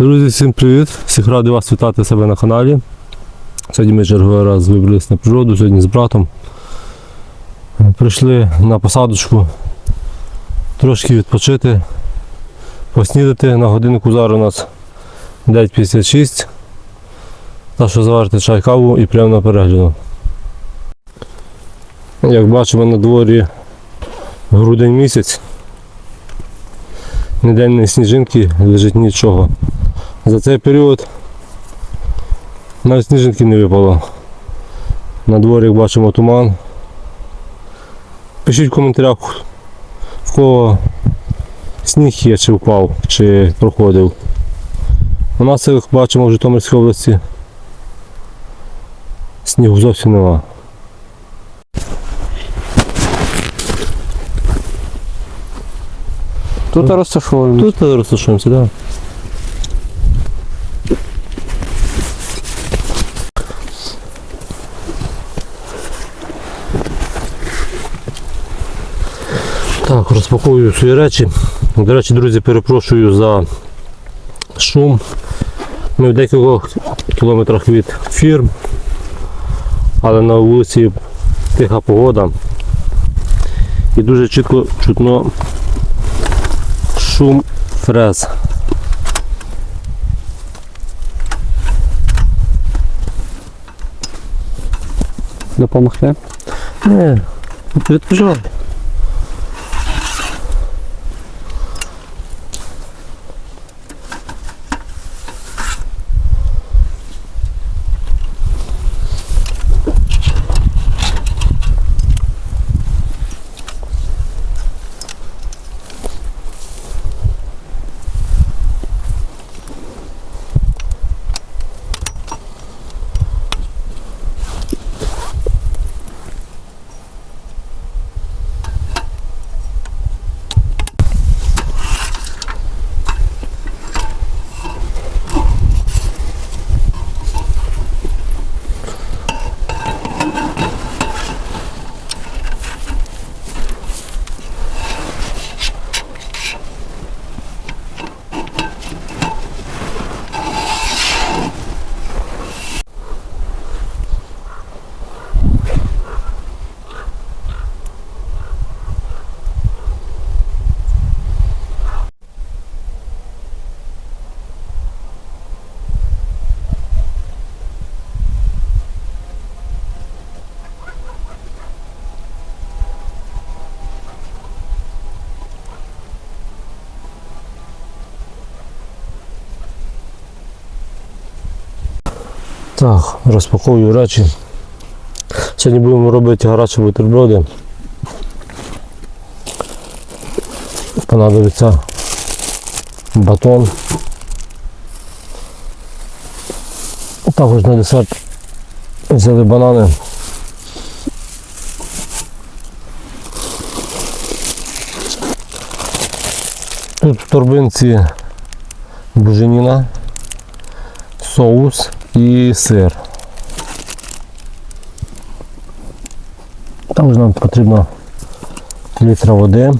Друзі, всім привіт! Всіх радий вас вітати себе на каналі. Сьогодні ми черговий раз вибралися на природу, сьогодні з братом. Прийшли на посадочку трошки відпочити, поснідати. На годиннику зараз у нас 9.56. Та що заварити чай каву і прямо на перегляду. Як бачимо на дворі грудень місяць. Ніде не сніжинки, лежить нічого. За цей період навіть сніжинки не випало. На дворі, як бачимо, туман. Пишіть в коментарях, в кого сніг є, чи впав, чи проходив. У нас, як бачимо, в Житомирській області снігу зовсім нема. Тут розташовуємо. Тут розташуємося, так. Да. Так, розпаковую свої речі. До речі, друзі, перепрошую за шум. Ми в декількох кілометрах від фірм, але на вулиці тиха погода. І дуже чітко чутно шум фрез. Допомогти. Не, відпочивай. Так, розпаковую речі. Сьогодні будемо робити гарячі бутерброди. Понадобиться батон. Також на десерт взяли банани. Тут в торбинці буженіна, соус і сир. Також нам потрібно літра води,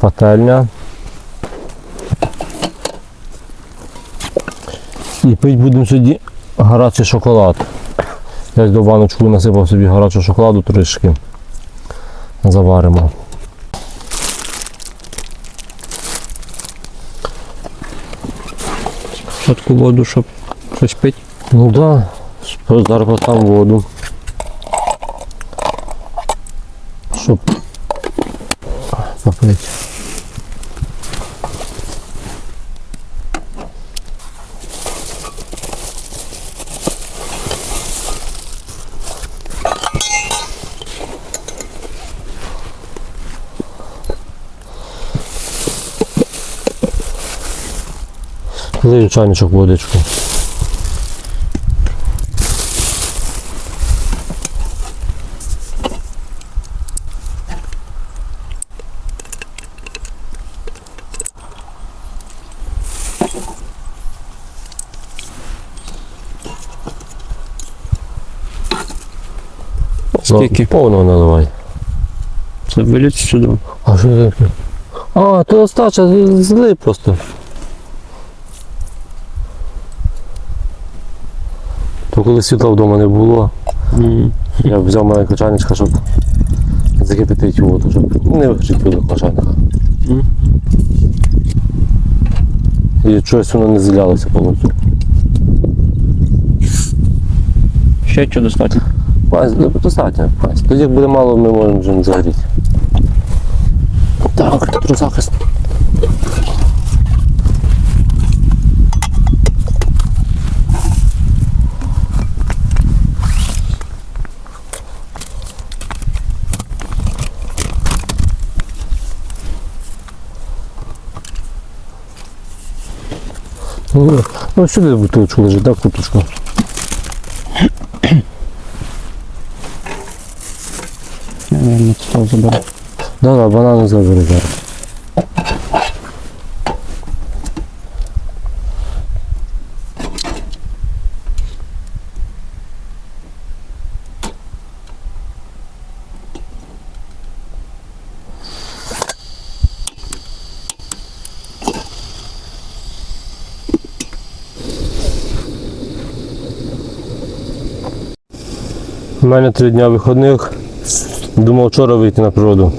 пательня. І пити будемо сьогодні гарячий шоколад. Я до баночку насипав собі гарячого шоколаду трішки. Заваримо. Спочатку воду, щоб щось пити. Ну так, да, зараз там воду. Щоб попити. Лию чайничок водичку. Скільки? Повного наливай. Це виліт сюди. А що таке? А, то остача злий просто. Коли світла вдома не було, М. я взяв маленьку чайничка, щоб закипятити воду, щоб не виключити воду чайника. Мгм. І щось воно не зілялося повністю. Ще що достатньо? Пась, ну, достатньо. Пась. Тоді як буде мало, ми можемо вже не загоріти. Так, електрозахист. Ну, ну сюди бутилочку лежить, да, куточку. Я, наверное, стол заберу. Да, да, банани заберу зараз. У мене три дня вихідних. Думав вчора вийти на природу.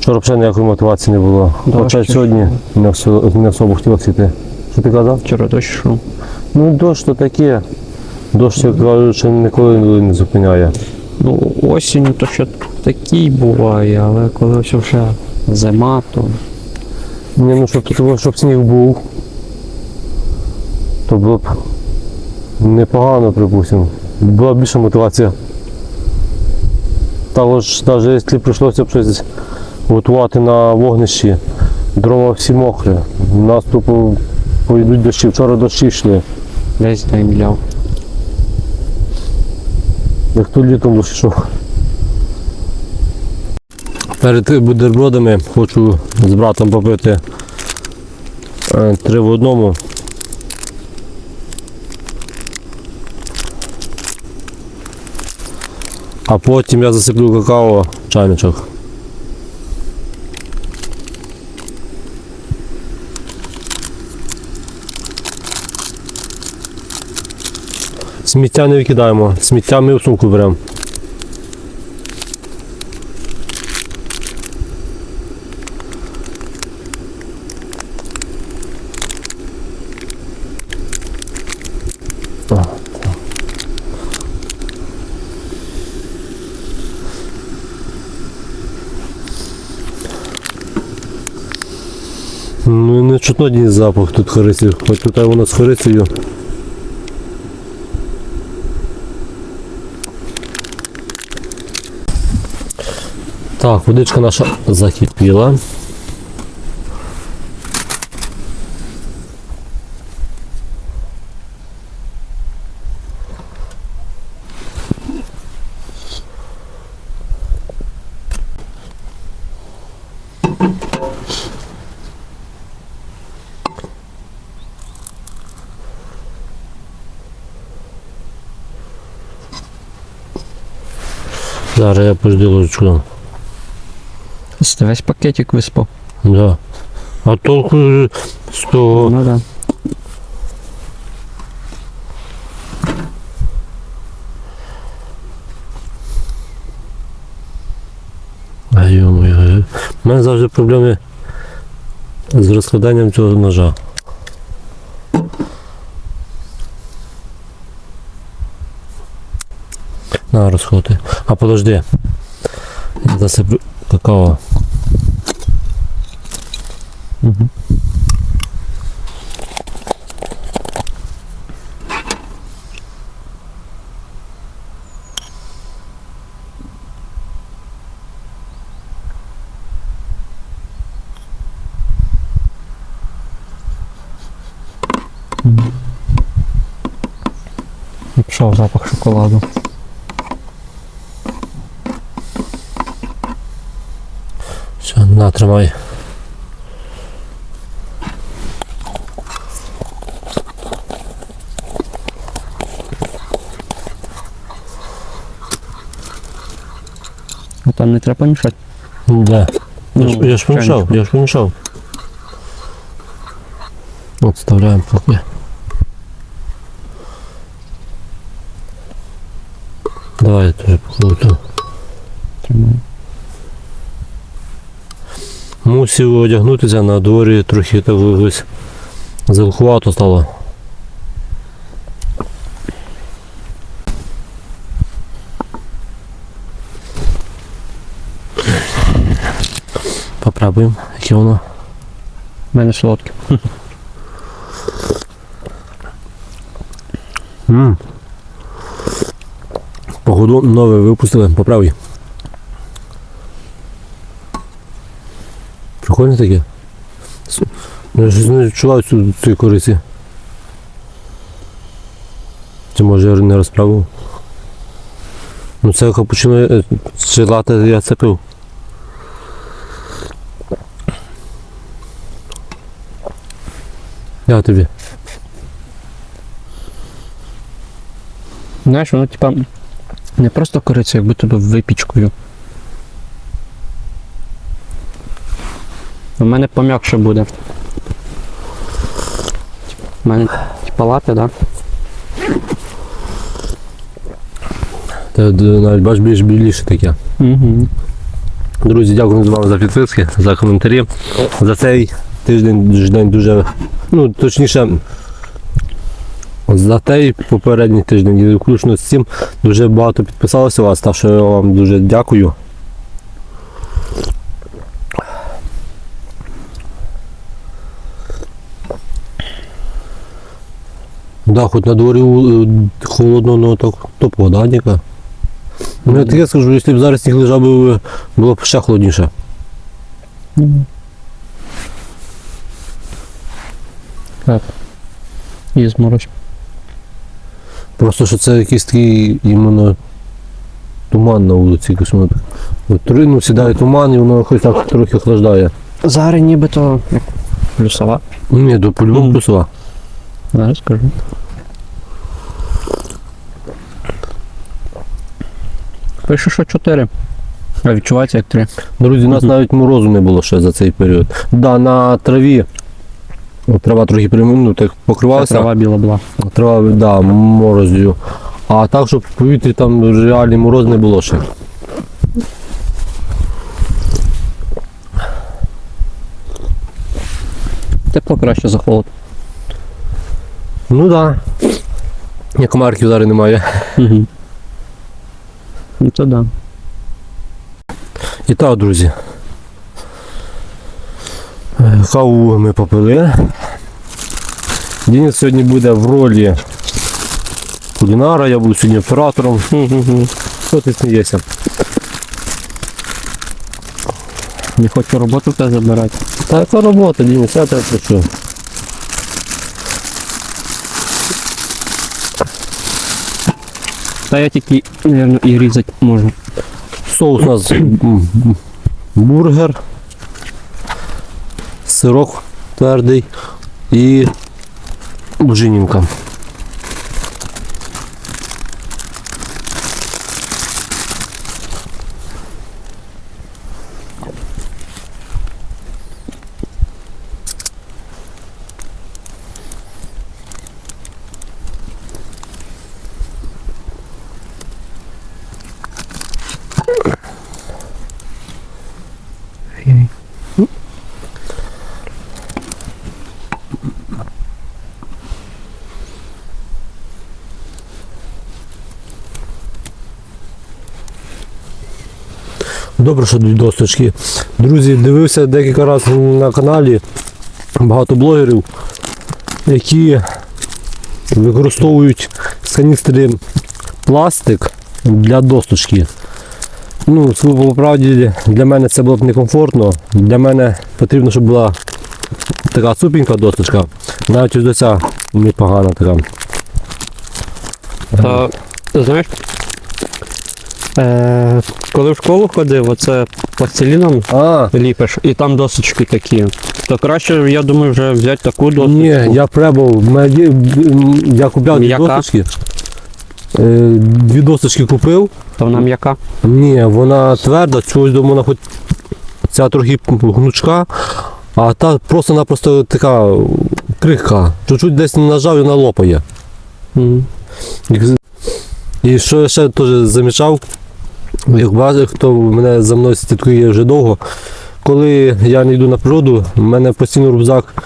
Вчора взагалі ніякої мотивації не було. Хоча сьогодні не особо, не особо хотілося йти. Що ти казав? Вчора дощ йшов. Ну дощ то таке. Дощ, як кажуть, що ніколи не зупиняє. Ну, осінню то ще такий буває, але коли ось вже зима, то Ні, ну щоб, щоб сніг був, то було б непогано, припустимо. Була більша мотивація. Також, навіть якщо прийшлося б щось готувати на вогнищі, дрова всі мокрі. Наступу пойдуть дощі. Вчора дощі йшли. весь день ляв. Як то літом дощ йшов. Перед бутербродами хочу з братом попити е, три в одному. А потім я засиплю какао чайничок. Сміття не викидаємо, сміття ми в сумку беремо. Так. Ну не чутно ні запах тут хорисів, хоч тут воно з хорицею. Так, водичка наша закипіла. Я ложечку. Це весь пакетик виспав. Да. А толку з того. Ну да. А йо-моє. У мене завжди проблеми з розкладанням цього ножа. На розходи. А подожди. Я засиплю какао. Угу. Пішов запах шоколаду. на, тримай. А там не треба мішати. Да. Я ж, Ну, я ж помішав, чайник. я ж помішав. От вставляємо поки. Давай я теж покруту. Тримаю. Мусив одягнутися на дворі трохи ось залхувато стало. Попробуємо, яке воно. У мене солодке. М. Походу нове випустили, поправі. Прикольно таке. Я щось не відчуваю цю, цієї кориці. Чи може я не розправив? Ну це капучино е, чи лате я це пив. Я тобі. Знаєш, воно типа не просто кориця, як будто би випічкою. У мене пом'якше буде. У мене типа лати, так? Та навіть бач більш біліше таке. Угу. Друзі, дякую вам за підписки, за коментарі. За цей тиждень день дуже, ну точніше, за той попередній тиждень, і включно з цим, дуже багато підписалося вас, так що я вам дуже дякую. Да, хоч на дворі е, холодно, ну так то погода, ніка. Ну я таке скажу, якщо б зараз сніг лежав, би, було б ще холодніше. Так. І зморозь. Просто що це якийсь такий іменно туман на вулиці, якось воно так. От ну, сідає туман і воно хоч так трохи охлаждає. Зараз нібито як плюсова. Ні, до по-любому плюсова. Зараз скажу. Пише, що 4. А відчувається як 3. Друзі, у нас навіть морозу не було ще за цей період. Да, на траві. Трава трохи ну, так покривалася. Трава біла була. Трава, да, морозю. А так, щоб в повітрі там реальний мороз не було ще. Тепло краще за холод. Ну так. Да. Як комарків зараз немає. Угу. Ну то да. І так, друзі. Е, Каву ми попили. Денис сьогодні буде в ролі кулінара, я буду сьогодні оператором. Що ти смієшся? Не хочу роботу тебе забирати. Та це робота, Денис, я тебе прошу. Я тільки, мабуть, і різати можу. Соус у нас бургер, сирок твердий і бужинінка. Добре, що дві досточки. Друзі, дивився декілька разів на каналі багато блогерів, які використовують з каністри пластик для досточки. Ну, по правді, для мене це було б некомфортно. Для мене потрібно, щоб була така супенька досточка. Навіть ось до ця непогана така. Та, знаєш, е, коли в школу ходив, оце пластиліном А, ліпиш, і там досочки такі. То краще, я думаю, вже взяти таку досочку. Ні, я пребав, в м, я купляв дві М'яка? досточки. Е, Дві досточки купив. То вона м'яка. Ні, вона тверда, чогось думаю, вона хоч Ця трохи гнучка, а та просто-напросто така крихка. Чуть-чуть десь нажав і вона лопає. М. І що я ще теж замічав, як бачите, хто мене за мною слідкує вже довго, коли я не йду на природу, в мене постійно рюкзак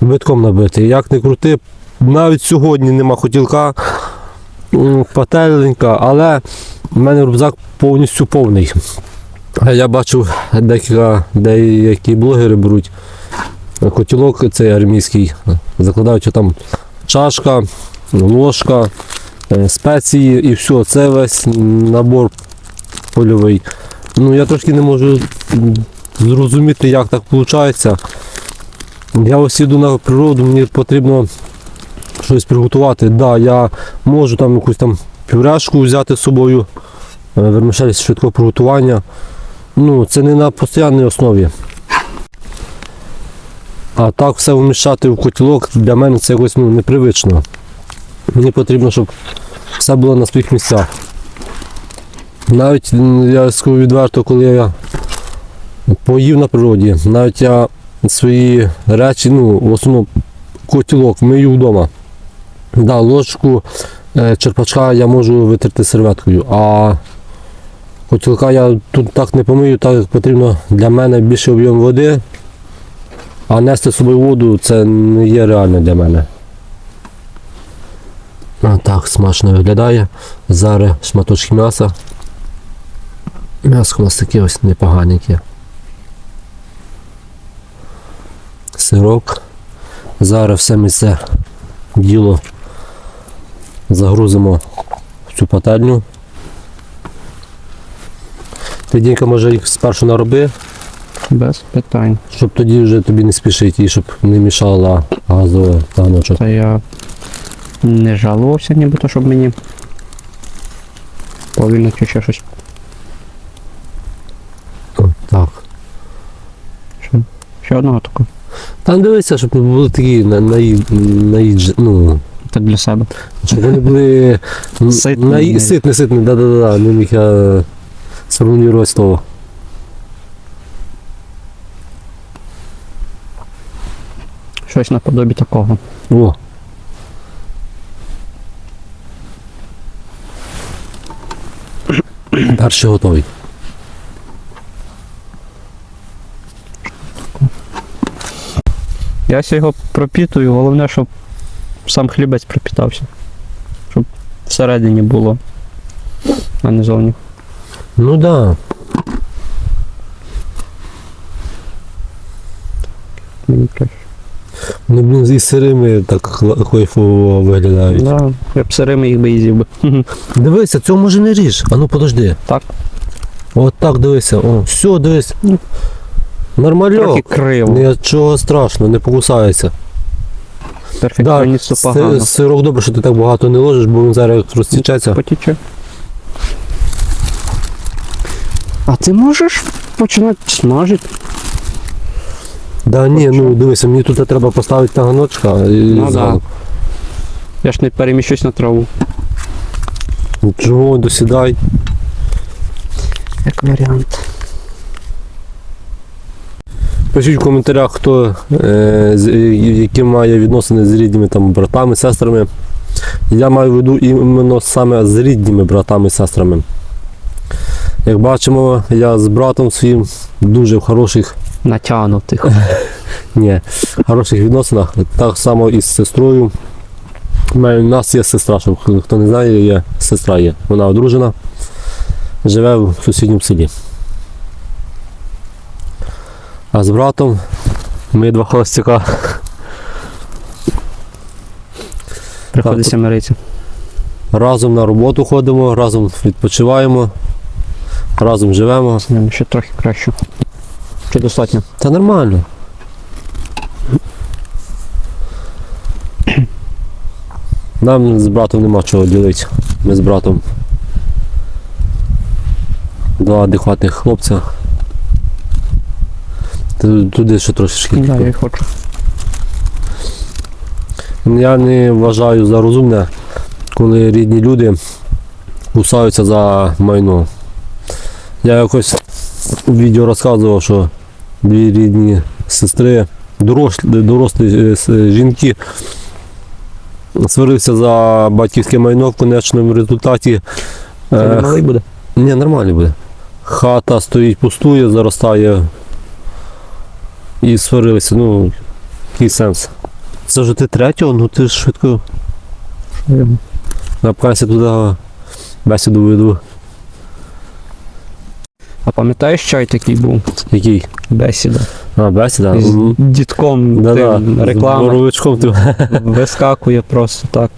битком набитий. Як не крути, навіть сьогодні нема хотілка, пательненька, але в мене рюкзак повністю повний. Я бачив декілька деякі блогери беруть котілок цей армійський, закладають там чашка, ложка, е, спеції і все, це весь набор польовий. Ну я трошки не можу зрозуміти, як так виходить. Я ось іду на природу, мені потрібно щось приготувати. Да, я можу там якусь там пюрешку взяти з собою, е, вермишель швидкого приготування. Ну, це не на постійній основі. А так все вмішати в котілок для мене це якось ну, непривично. Мені потрібно, щоб все було на своїх місцях. Навіть я скажу відверто, коли я поїв на природі, навіть я свої речі, ну, в основному котілок мию вдома. Да, ложку е, черпачка я можу витерти серветкою, а котілка я тут так не помию, так як потрібно для мене більше об'єм води, а нести з собою воду це не є реально для мене. Так смачно виглядає. Зараз шматочки м'яса. М'ясо у нас таке ось непоганеньке. Сирок. Зараз все ми це діло загрузимо в цю пательню. Ти Дінька, може їх спершу нароби, Без питань. щоб тоді вже тобі не спішити і щоб не мішала газова ганочок. Та я не жалувався, нібито, щоб мені повільно чи ще щось. Так. Ще, одного такого. Там дивися, щоб були такі на, наї, наїдж, ну, Так для себе. щоб вони були Ситні. наї- ситні, ситні, да-да-да, не міг я сформулювати слово. Щось наподобі такого. О. Перший готовий. Я його пропітую, головне, щоб сам хлібець пропітався. Щоб всередині було, а не зовні. Ну так. Да. Мені краще. Ну, блін, і сирими так кайфово виглядають. Да, я б сирими їх би і з'їв би. Дивися, цього може не ріж. А ну подожди. Так. От так дивися. О, все, дивись. Ну, Нормальок. Нічого страшного, не покусається. Перфекціоністу погано. сирок добре, що ти так багато не ложиш, бо він зараз розтічеться. Потіче. А ти можеш починати смажити? Да ні, ну дивися, мені тут треба поставити таганочка і Ну, зразу. Я ж не переміщусь на траву. Чого досідай? Як варіант. Пишіть в коментарях, хто е, е, які має відносини з рідними там, братами, сестрами. Я маю в виду іменно саме з рідними братами, сестрами. Як бачимо, я з братом своїм дуже в хороших, Натягнутих. ні, хороших відносинах. Так само і з сестрою. У нас є сестра, щоб хто не знає, є сестра є. Вона одружена, живе в сусідньому селі. А з братом ми два холостяка. Приходиться миритися. Разом на роботу ходимо, разом відпочиваємо, разом живемо. Ще трохи краще. Чи достатньо? Та нормально. Нам з братом нема чого ділити. Ми з братом два адекватних хлопця. Ту- Туди ще трошечки. Да, я хочу. Я не вважаю за розумне, коли рідні люди кусаються за майно. Я якось у відео розказував, що дві рідні сестри, дорослі, дорослі е, жінки сварився за батьківське майно в конечному результаті. Це Е, буде. ні, нормально буде. Хата стоїть пустує, заростає. І сварилися. Ну, який сенс. Це вже ти третього, ну ти ж швидко напкайся туди бесіду веду. А пам'ятаєш чай такий був? Який? Бесіда. А, бесіда? З дітком Да-да, тим з реклама боровичком ти. вискакує просто так.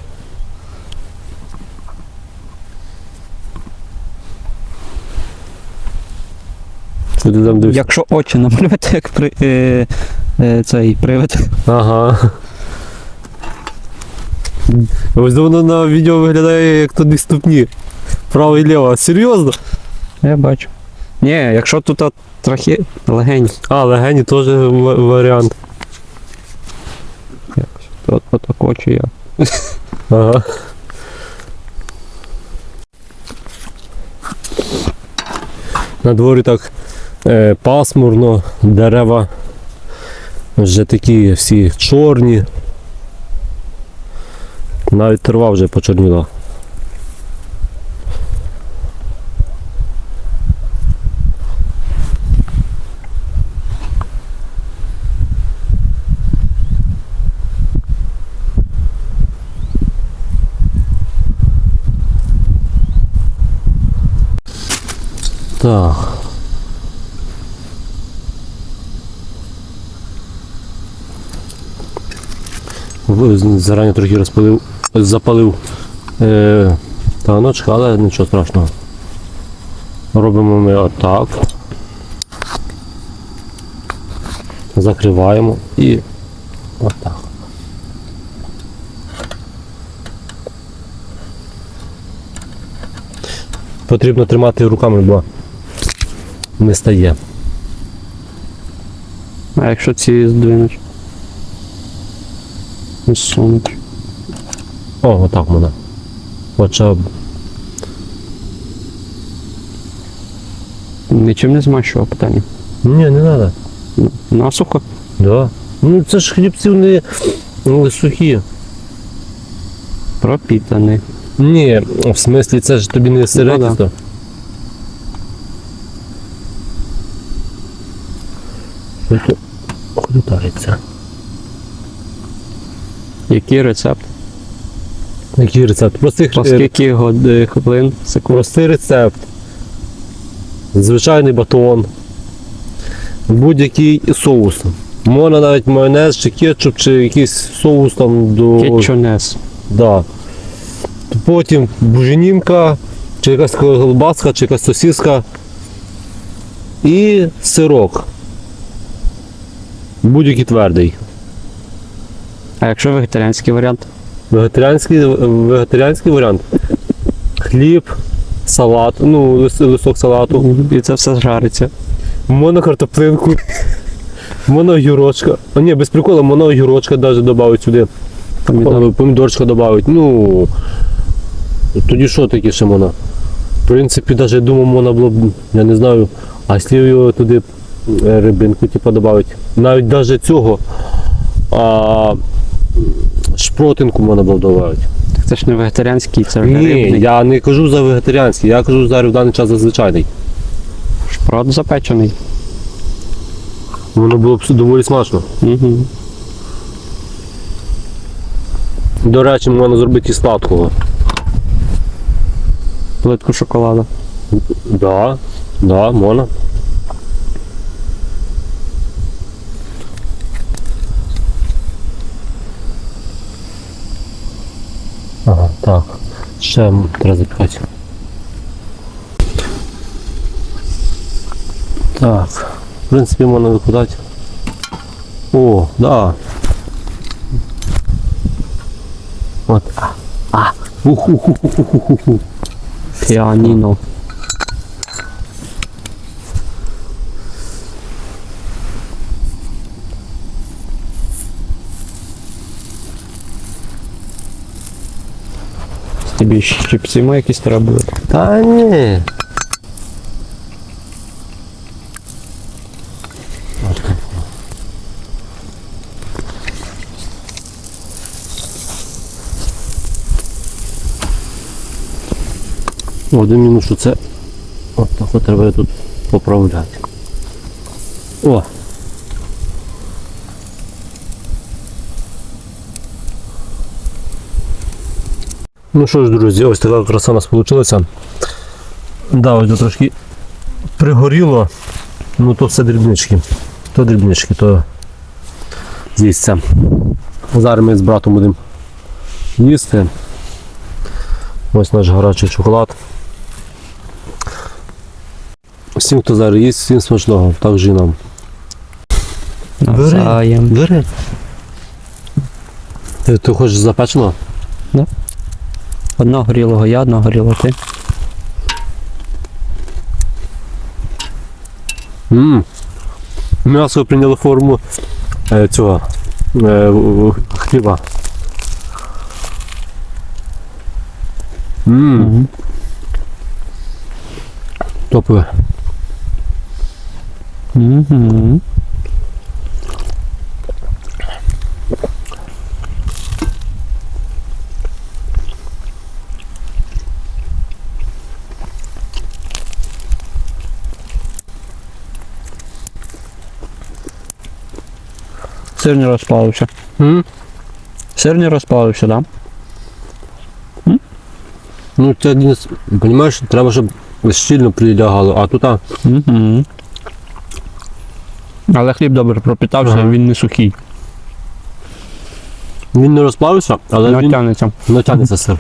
Що ти там дивишся? Якщо очі намалювати, як при, е, е, цей привид. Ага. Ось воно на відео виглядає як туди ступні. Право і ліво. Серйозно? Я бачу. Ні, якщо тут трохи легень, А, легені теж ва- варіант. то от, так очі я. Ага. На дворі так пасмурно, дерева вже такі всі чорні. Навіть трава вже почорніла. Так. Зарані трохи розпалив, запалив е, таганочка, але нічого страшного. Робимо ми отак. Закриваємо і отак. Потрібно тримати руками, бо не стає. А якщо ці здвинуть? Сунуть. О, отак можна. Хоча б. Нічим не змащував питання. Ні, не треба. Насухо. Да. Ну це ж хлібці не, не сухі. Пропітаний. Ні, в смислі це ж тобі не сире Ну да. тісто. Що то хлютається. Який рецепт? Який рецепт? Простий, По скільки год- е, хвилин, секунд? простий рецепт. Звичайний батон. Будь-який соус. Можна навіть майонез, чи кетчуп, чи якийсь соус там до. Кетчунес. Да. Потім буженінка, чи якась колбаска, чи якась сосиска. І сирок. Будь-який твердий. А якщо вегетаріанський варіант? Вегетаріанський, вегетаріанський варіант. Хліб, салат, ну, лис- листок салату, І це все жариться. моно картоплинку, огірочка. А ні, без приколу, моно огірочка навіть додавить сюди. Помідор. Помідорчика додавить. Ну. Тоді що таке ще можна? В принципі, навіть я думав, можна було б, я не знаю, а слів його туди е, рибинку типу, додати. Навіть навіть цього. А, шпротинку можна було додати. Так це ж не вегетаріанський, це вже Ні, рибний. я не кажу за вегетаріанський, я кажу зараз в даний час за звичайний. Шпрот запечений. Воно було б доволі смачно. Угу. До речі, можна зробити і сладкого. Плитку шоколада. Да, да, можна. Ще треба запікати. Так. В принципі, можна викладати. О, да. От. А. А. Піаніно. тобі щипсіма якісь треба буде. Та ні. Ну, один мінус, що це от так от треба тут поправляти. О! Ну що ж, друзі, ось така краса у нас вийшла. Да, ось трошки пригоріло. Ну то все дрібнички. То дрібнички, то з'їсться. Зараз ми з братом будемо їсти. Ось наш гарячий шоколад. Всім, хто зараз їсть, всім смачного, так же і нам. Бери. Бери. Ти, ти хочеш запеченого? Одного горілого я, одного горілого ти. Ммм. М'ясо прийняло форму е, цього е, хліба. Ммм, Угу. топове. Угу. Сир не розплавився. М? Сир не розплавився, так? Да? Ну це один з- Понімаєш, треба, щоб щільно прилягало, а тут а, Угу. Але хліб добре пропитався, Ага. він не сухий. він не розплавився, але він тягнеться. натягнеться сир.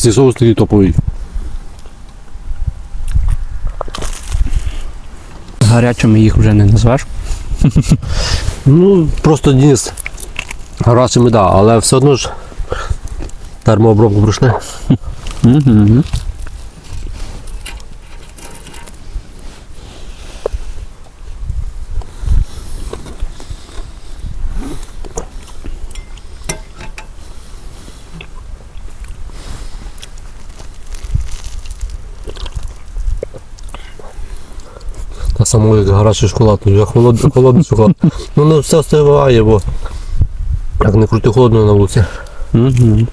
І Цей соус такий топовий. Гарячими їх вже не назвеш. Ну, просто Денис гарячими, да, але все одно ж термообробку пройшли. Само як гарячий шоколад, вже холодний, холодний шоколад. Ну не все встигає, бо як не крути холодно на вулиці. Угу.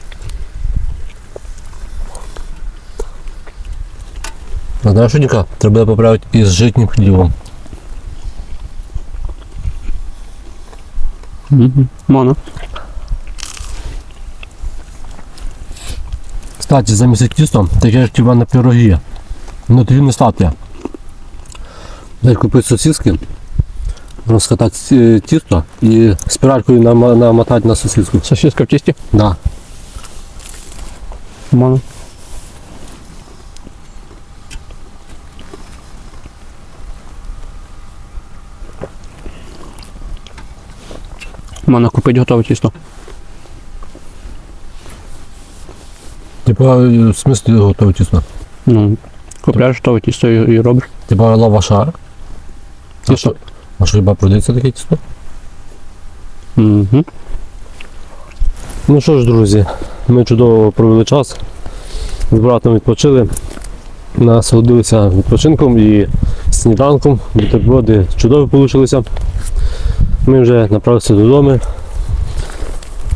А знаєш, що Ніка? Треба поправити із житнім хлібом. Угу. Моно. Кстати, замість тісто, таке ж тіба на пироги. Внутрі не статуя. Дай купити сосиски, розкатати ці- тісто і спіралькою намотати на сосиску. Сосиска в тісті. Да. Моно. Можна купити готове тісто. Типа, в смислі готове тісто. Ну, купляєш готове тісто і, і робиш. Типа лаваша. А що, а що хіба продається таке тісто? Угу. Ну що ж, друзі, ми чудово провели час. З братом відпочили. Насолодилися відпочинком і сніданком. Бутерброди чудові вийшли. Ми вже направилися додому.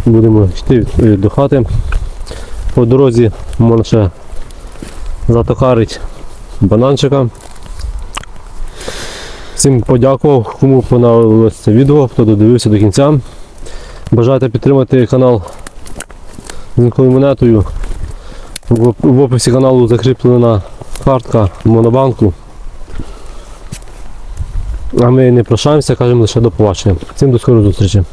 Будемо йти до хати. По дорозі можна ще затохарить бананчика. Всім подякував, кому понравилось це відео, хто додивився до кінця. Бажаєте підтримати канал з інкою монетою. В описі каналу закріплена картка Монобанку. А ми не прощаємося, кажемо лише до побачення. Всім до скорої зустрічі.